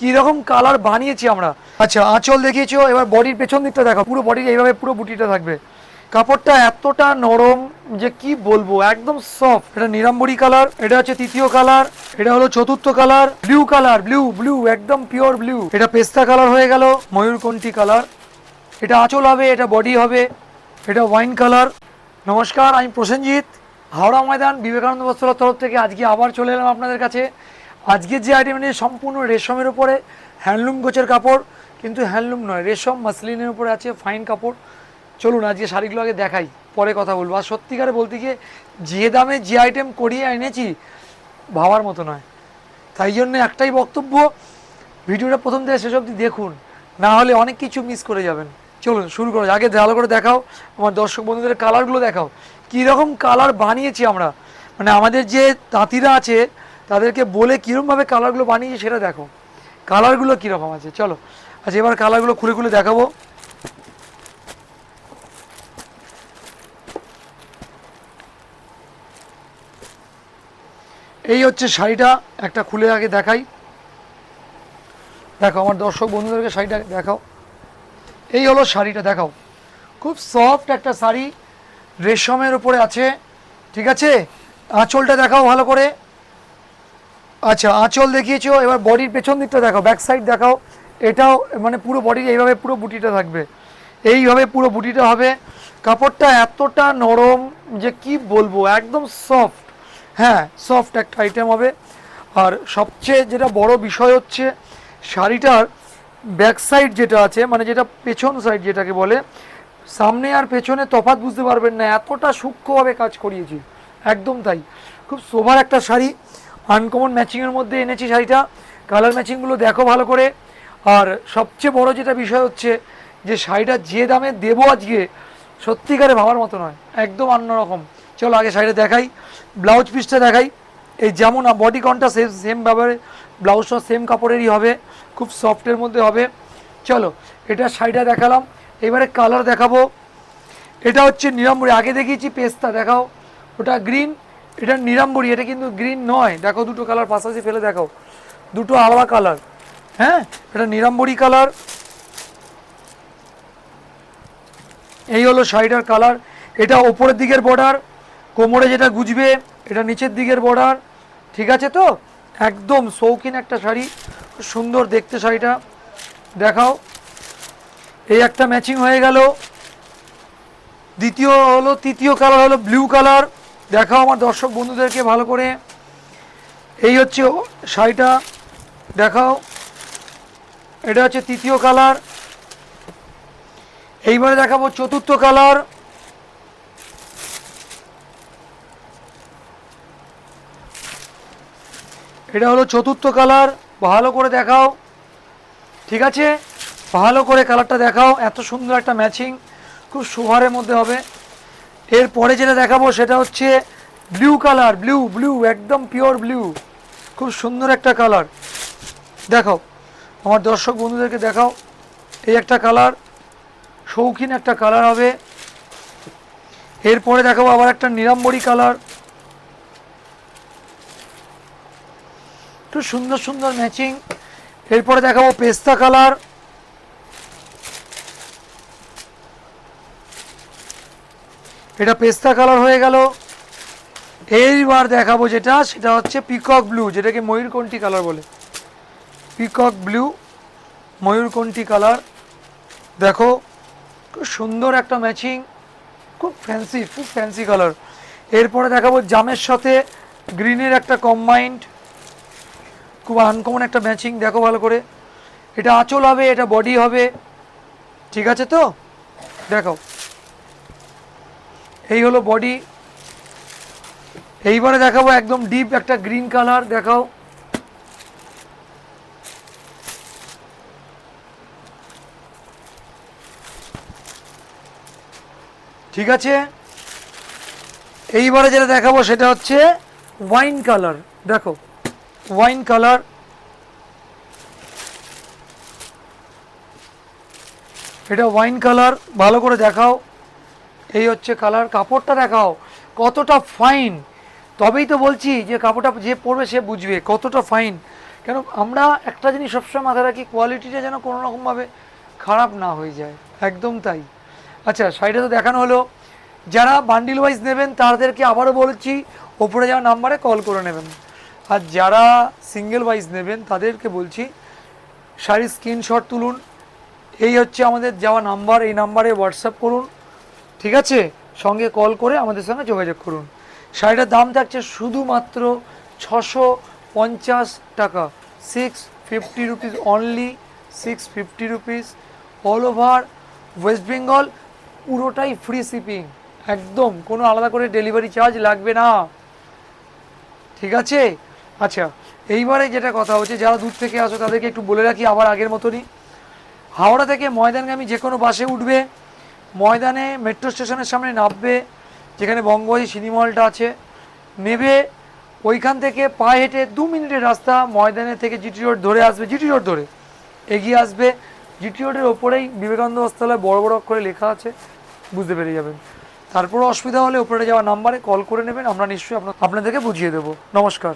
কীরকম কালার বানিয়েছি আমরা। আচ্ছা আঁচল দেখিয়েছো, এবার বডির পেছন দিকটা দেখো পুরো বডির এইভাবে পুরো বুটিটা থাকবে। কাপড়টা এতটা নরম যে কি বলব, একদম সফট এটা নিরাম্বরী কালার এটা হচ্ছে তৃতীয় কালার এটা হলো চতুর্থ colour blue colour blue blue একদম পিওর ব্লু এটা পেস্তা কালার হয়ে গেল, ময়ূরকণ্ঠী কালার এটা আঁচল হবে, এটা বডি হবে, এটা ওয়াইন কালার নমস্কার, আমি প্রসেনজিৎ, হাওড়া ময়দান, বিবেকানন্দ বস্ত্রর তরফ থেকে আজকে আবার চলে এলাম আপনাদের কাছে। আজকের যে আইটেম নিয়ে সম্পূর্ণ রেশমের উপরে হ্যান্ডলুম গোছের কাপড়, কিন্তু হ্যান্ডলুম নয়, রেশম মাসলিনের উপরে আছে ফাইন কাপড়। চলুন, আজকে শাড়িগুলো আগে দেখাই, পরে কথা বলব। আর সত্যিকারে বলতে গিয়ে যে দামে যে আইটেম করিয়ে এনেছি, ভাবার মতো নয়। তাই জন্য একটাই বক্তব্য, ভিডিওটা প্রথম থেকে শেষ অবধি দেখুন, না হলে অনেক কিছু মিস করে যাবেন। চলুন, শুরু করো। আগে ভালো করে দেখাও, আমার দর্শক বন্ধুদের কালারগুলো দেখাও। কীরকম কালার বানিয়েছি আমরা? মানে আমাদের যে তাঁতিরা আছে তাদেরকে বলে কীরকমভাবে কালারগুলো বানিয়েছি সেটা দেখো। কালারগুলো কীরকম আছে, চলো। আচ্ছা এবার কালারগুলো খুলে খুলে দেখাবো। এই হচ্ছে শাড়িটা, একটা খুলে আগে দেখাই। দেখো, আমার দর্শক বন্ধুদেরকে শাড়িটা দেখাও। এই হলো শাড়িটা, দেখাও। খুব সফট একটা শাড়ি, রেশমের উপরে আছে, ঠিক আছে? আঁচলটা দেখাও ভালো করে। আচ্ছা আঁচল দেখিয়েছো, এবার বডির পেছন দিকটা দেখাও ব্যাক সাইড দেখাও। এটাও মানে পুরো বডির এইভাবে পুরো বুটিটা থাকবে। এইভাবে পুরো বুটিটা হবে। কাপড়টা এতটা নরম যে কি বলব, একদম সফট হ্যাঁ সফট একটা আইটেম হবে। আর সবচেয়ে যেটা বড় বিষয় হচ্ছে, শাড়িটার ব্যাক সাইড যেটা আছে মানে যেটা পেছন সাইড যেটাকে বলে, সামনে আর পেছনে তফাৎ বুঝতে পারবেন না, এতটা সূক্ষ্মভাবে কাজ করিয়েছি। একদম তাই। খুব শোভার একটা শাড়ি। আনকমন ম্যাচিংয়ের মধ্যে এনেছি শাড়িটা। কালার ম্যাচিংগুলো দেখো ভালো করে। আর সবচেয়ে বড় যেটা বিষয় হচ্ছে যে শাড়িটা যে দামে দেবো আজকে, সত্যিকারে ভাবার মতো নয়। একদম অন্যরকম চলো আগে শাড়িটা দেখাই। ব্লাউজ পিসটা দেখাই। এই যেমন বডি কনটা সেম সেম ব্যবহারে ব্লাউজটা সেম কাপড়েরই হবে। খুব সফটের মধ্যে হবে। চলো, এটা শাড়িটা দেখালাম। এবারে কালার দেখাবো। এটা হচ্ছে নিরাম্বরী আগে দেখিয়েছি, পেস্তা দেখাও। ওটা গ্রিন এটা নিরাম্বরী, এটা কিন্তু গ্রিন নয়। দেখো দুটো কালার পাশাপাশি ফেলে দেখো দুটো আলাদা কালার। হ্যাঁ? এটা নিরাম্বরী কালার। এই হলো শাড়িটার কালার। এটা ওপরের দিকের বর্ডার কোমরে যেটা গুজবে, এটা নিচের দিকের বর্ডার ঠিক আছে তো? একদম শৌখিন একটা শাড়ি। সুন্দর দেখতে শাড়িটা। দেখাও। এই একটা ম্যাচিং হয়ে গেল। দ্বিতীয় হলো, তৃতীয় কালার হলো ব্লু কালার। দেখাও আমার দর্শক বন্ধুদেরকে ভালো করে। এই হচ্ছে শাড়িটা, দেখাও। এটা হচ্ছে তৃতীয় কালার। এইবারে দেখাবো চতুর্থ কালার। এটা হলো চতুর্থ কালার। ভালো করে দেখাও। ঠিক আছে? ভালো করে কালারটা দেখাও। এত সুন্দর একটা ম্যাচিং। খুব সুহারের মধ্যে হবে। এরপরে যেটা দেখাবো সেটা হচ্ছে ব্লু কালার ব্লু ব্লু একদম পিওর ব্লু খুব সুন্দর একটা কালার দেখাও, আমার দর্শক বন্ধুদেরকে দেখাও, এই একটা কালার শৌখিন একটা কালার হবে। এরপরে দেখাবো আবার একটা নিরাম্বরী কালার একটু সুন্দর সুন্দর ম্যাচিং এরপরে দেখাবো পেস্তা কালার এটা পেস্তা কালার হয়ে গেল। এইবার দেখাবো যেটা, সেটা হচ্ছে পিকক ব্লু যেটাকে ময়ূরকণ্ঠী কালার বলে। পিকক ব্লু ময়ূরকণ্ঠী কালার দেখো, খুব সুন্দর একটা ম্যাচিং খুব ফ্যান্সি খুব ফ্যান্সি কালার এরপরে দেখাবো জামের সাথে গ্রিনের একটা কম্বাইন্ড খুব আনকমন একটা ম্যাচিং দেখো ভালো করে। এটা আঁচল হবে, এটা বডি হবে। ঠিক আছে তো? দেখো এই হলো বডি এইবারে দেখাবো একদম ডিপ একটা গ্রিন কালার দেখাও। ঠিক আছে? এইবারে যেটা দেখাবো সেটা হচ্ছে ওয়াইন কালার দেখো। ওয়াইন কালার এটা ওয়াইন কালার ভালো করে দেখাও। এই হচ্ছে কালার কাপড়টা দেখাও, কতটা ফাইন তবেই তো বলছি যে কাপড়টা যে পরবে সে বুঝবে কতটা ফাইন কেন আমরা একটা জিনিস সবসময় মাথায় রাখি কোয়ালিটিটা যেন কোনো রকমভাবে খারাপ না হয়ে যায়। একদম তাই। আচ্ছা শাড়িটা তো দেখানো হলো। যারা বান্ডিল ওয়াইজ নেবেন, তাদেরকে আবারও বলছি, ওপরে যাওয়া নাম্বারে কল করে নেবেন। আর যারা সিঙ্গেল ওয়াইজ নেবেন, তাদেরকে বলছি, শাড়ির স্ক্রিনশট তুলুন। এই হচ্ছে আমাদের যাওয়া নাম্বার এই নাম্বারে হোয়াটসঅ্যাপ করুন। ঠিক আছে? সঙ্গে কল করে আমাদের সঙ্গে যোগাযোগ করুন। শাড়িটার দাম থাকছে শুধুমাত্র ছশো পঞ্চাশ টাকা। Six fifty rupees only six fifty rupees all over West Bengal পুরোটাই ফ্রি শিপিং একদম, কোনো আলাদা করে ডেলিভারি চার্জ লাগবে না। ঠিক আছে? আচ্ছা এইবারে যেটা কথা হচ্ছে, যারা দূর থেকে আসো তাদেরকে একটু বলে রাখি, আবার আগের মতনই। হাওড়া থেকে ময়দানগামী যে কোনো বাসে উঠবে। ময়দানে মেট্রো স্টেশনের সামনে নামবে, যেখানে বঙ্গবাহী সিনেমা হলটা আছে। নেবে, ওইখান থেকে পায়ে হেঁটে দু মিনিটের রাস্তা ময়দানে থেকে জিটি রোড ধরে আসবে। জিটি রোড ধরে এগিয়ে আসবে। জিটি রোডের ওপরেই বিবেকানন্দ হস্তালয় বড় বড় করে লেখা আছে, বুঝতে পেরে যাবেন। তারপরও অসুবিধা হলে ওপরে যাওয়া নাম্বারে কল করে নেবেন, আমরা নিশ্চয়ই আপনা- আপনাদেরকে বুঝিয়ে দেবো। নমস্কার।